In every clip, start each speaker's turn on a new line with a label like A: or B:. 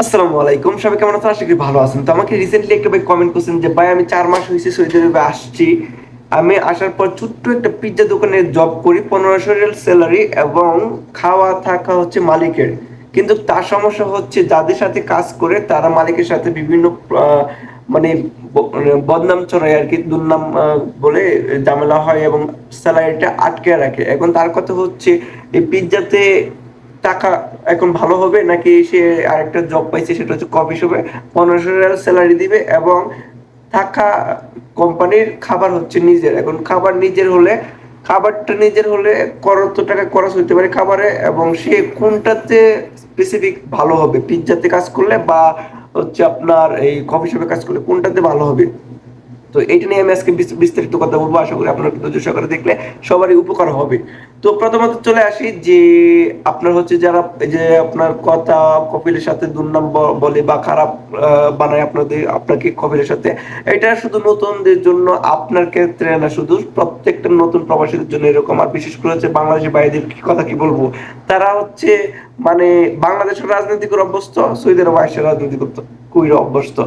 A: আসসালামু আলাইকুম। সবাই কেমন আছেন? আশা করি ভালো আছেন। তো আমাকে রিসেন্টলি একটা ভাই কমেন্ট করছেন যে ভাই আমি চার মাস হয়েছে সৌদি আরবে আসছি। আমি আসার পর ছোট্ট একটা দোকানে জব করি পনেরোশো রিয়াল স্যালারি এবং খাওয়া থাকা হচ্ছে মালিকের। কিন্তু তার সমস্যা হচ্ছে যাদের সাথে কাজ করে তারা মালিকের সাথে বিভিন্ন আহ, মানে বদনাম ছড়ায় আর কি দুর্নাম বলে ঝামেলা হয় এবং স্যালারিটা আটকে রাখে। এখন তার কথা হচ্ছে এই পিৎজাতে টাকা এখন ভালো হবে নাকি সে আরেকটা জব পাইছে, সেটা হচ্ছে কফি শপে পনেরোশো রিয়াল স্যালারি দিবে এবং থাকা কোম্পানির খাবার হচ্ছে নিজের। এখন খাবার নিজের হলে, খাবারটা নিজের হলে কত টাকা খরচ হতে পারে খাবারে এবং সে কোনটাতে স্পেসিফিক ভালো হবে? পিৎজাতে কাজ করলে বা হচ্ছে আপনার এই কফি শপে কাজ করলে কোনটাতে ভালো হবে? তো এটা নিয়ে আমি আজকে বিস্তারিত কথা বলব। আশা করি আপনারা ধৈর্য সহকারে দেখলে সবারই উপকার হবে। তো প্রথমত চলে আসি যে আপনার হচ্ছে যারা যে আপনার কথা কপিলের সাথে দুর্নাম বলে বা খারাপ বানায় আপনাদের, আপনাকে কপিলের সাথে, এটা শুধু নতুনদের জন্য, আপনার ক্ষেত্রে না, শুধু প্রত্যেকটা নতুন প্রবাসীদের জন্য এরকম। আর বিশেষ করে হচ্ছে বাংলাদেশের বাইরের কথা কি বলব? তারা হচ্ছে মানে বাংলাদেশের রাজনীতি করে অভ্যস্ত, সৌদি আরব রাজনীতি করতে। কুইরে অভ্যস্ত।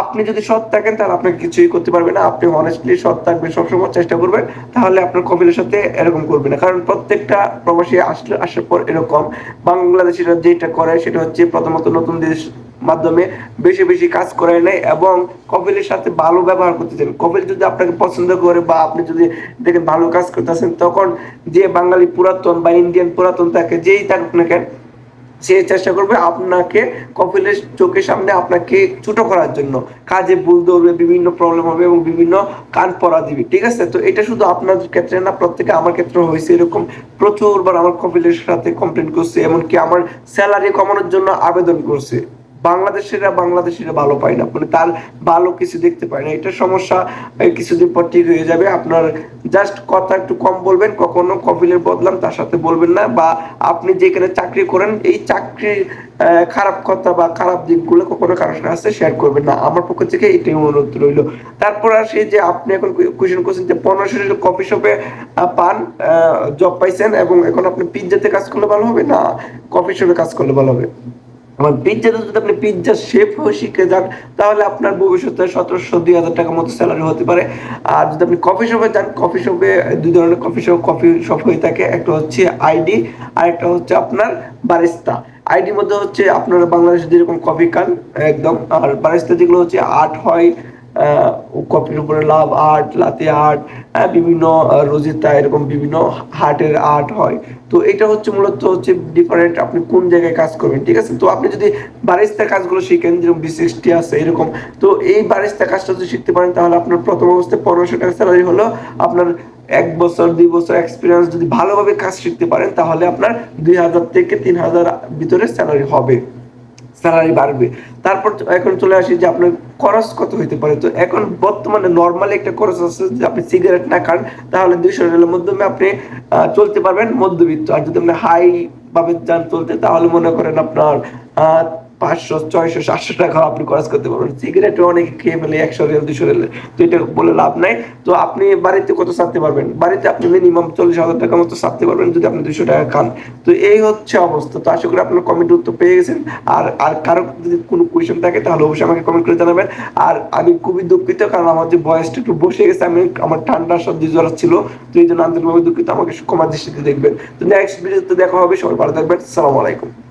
A: আপনি যদি সৎ থাকেন, তাহলে আপনাকে কিছুই করতে পারবে না। আপনি অনেস্টলি সৎ থাকবেন, সবসময় চেষ্টা করবেন, তাহলে আপনার কপিলের সাথে এরকম করবে না। কারণ প্রত্যেকটা প্রবাসী আসলে আসার পর এরকম বাংলাদেশিরা যেটা করে, সেটা হচ্ছে প্রথমত নতুন দেশ মাধ্যমে বেশি বেশি কাজ করায় নেয় এবং কপিলের সাথে ভালো ব্যবহার করতে চান কপিল যদি আপনাকে পছন্দ করে বা আপনি যদি দেখেন ভালো কাজ করতেছেন, তখন যে বাঙালি পুরাতন বা ইন্ডিয়ান পুরাতন তাকে যেই থাকুক না কেন সে চেষ্টা করবে আপনাকে কপিলের চোখের সামনে আপনাকে ছোট করার জন্য। কাজে ভুল ধরবে, বিভিন্ন প্রবলেম হবে এবং বিভিন্ন কান পড়া দিবে, ঠিক আছে? তো এটা শুধু আপনার ক্ষেত্রে না, প্রত্যেকে আমার ক্ষেত্রে হয়েছে এরকম। প্রচুরবার আমার কপিলের সাথে কমপ্লেন করছে, এমনকি আমার স্যালারি কমানোর জন্য আবেদন করছে। বাংলাদেশিরা বাংলাদেশিরা ভালো পায় না। মানে তার ভালো কিছু দেখতে পায় না। এটা সমস্যা কিছুদিন পর ঠিক হয়ে যাবে। আপনার জাস্ট কথা একটু কম বলবেন, কখনো কপিলের বদলাম, তার সাথে বলবেন না। বা আপনি যেখানে চাকরি করেন, এই চাকরির খারাপ কথা বা খারাপ দিকগুলো কখনো কারোর কাছে শেয়ার করবেন না। আমার পক্ষ থেকে এটাই অনুরোধ রইল। তারপর আসি যে, আপনি এখন কোয়েশ্চেন করছেন যে পনেরোশো কফি শপে পান জব পাইছেন এবং এখন আপনি পিৎজাতে কাজ করলে ভালো হবে না? কফি শপে কাজ করলে ভালো হবে? আমার পিৎজাতে যদি আপনি পিজ্জা শেফ হয়ে শিখে যান, তাহলে আপনার ভবিষ্যতে সতেরোশো দুই হাজার টাকার মতো স্যালারি হতে পারে। আর যদি আপনি কফি শপে যান কফি শপে দুই ধরনের কফি শপ কফি শপ হয়ে থাকে। একটা হচ্ছে আইডি আর একটা হচ্ছে আপনার বারিস্তা আইডির মধ্যে হচ্ছে আপনারা বাংলাদেশে যেরকম কফি খান, একদম। আর বারিস্তা যেগুলো হচ্ছে আর্ট হয় কপির উপরে লাভ আর্ট, লাতে আর্ট বিভিন্ন রোজিতা এরকম বিভিন্ন হার্টের আর্ট হয়। তো এটা হচ্ছে মূলত হচ্ছে ডিফারেন্ট আপনি কোন জায়গায় কাজ করবেন, ঠিক আছে? তো আপনি যদি বারিস্তা কাজগুলো শিখেন, যেরকম বিসিএসটি আছে, এরকম, তো এই বারিস্তা কাজটা যদি শিখতে পারেন, তাহলে আপনার প্রথম অবস্থায় পনেরোশো টাকা স্যালারি হলো। আপনার এক বছর, দুই বছর এক্সপিরিয়েন্স যদি ভালোভাবে কাজ শিখতে পারেন, তাহলে আপনার দুই হাজার থেকে তিন হাজার ভিতরে স্যালারি হবে। স্যালারি বাড়বে। তারপর এখন চলে আসি যে আপনার খরচ কত হইতে পারে। তো এখন বর্তমানে নর্মালি একটা খরচ আছে যে আপনি সিগারেট না খান তাহলে দুইশো রিয়ালের মাধ্যমে আপনি চলতে পারবেন মধ্যবিত্ত। আর যদি আপনি হাই ভাবে যান চলতে তাহলে মনে করেন আপনার আহ, পাঁচশো, ছয়শো, সাতশো টাকা আপনি খরচ করতে পারবেন। সিগারেটও অনেকে খেয়ে ফেলে, একশো রিয়াল দুশো রিয়াল তো এটা বলে লাভ নাই। তো আপনি বাড়িতে কত সারতে পারবেন? বাড়িতে আপনি মিনিমাম চল্লিশ হাজার টাকা মতো সারতে পারবেন যদি আপনি দুশো টাকা খান। তো এই হচ্ছে অবস্থা। তো আশা করি আপনার কমেন্ট উত্তর পেয়ে গেছেন। আর আর কারও যদি কোনো কোয়েশন থাকে, তাহলে অবশ্যই আমাকে কমেন্ট করে জানাবেন। আর আমি খুবই দুঃখিত, কারণ আমার যে বয়সটা একটু বসে গেছে, আমি, আমার ঠান্ডা সর্দি জ্বর ছিল, তো এই জন্য আন্তরিকভাবে দুঃখিত। আমাকে ক্ষমা দৃষ্টিতে দেখবেন। তো নেক্সট ভিডিওতে দেখা হবে। সবাই ভালো থাকবেন। সালাম আলাইকুম।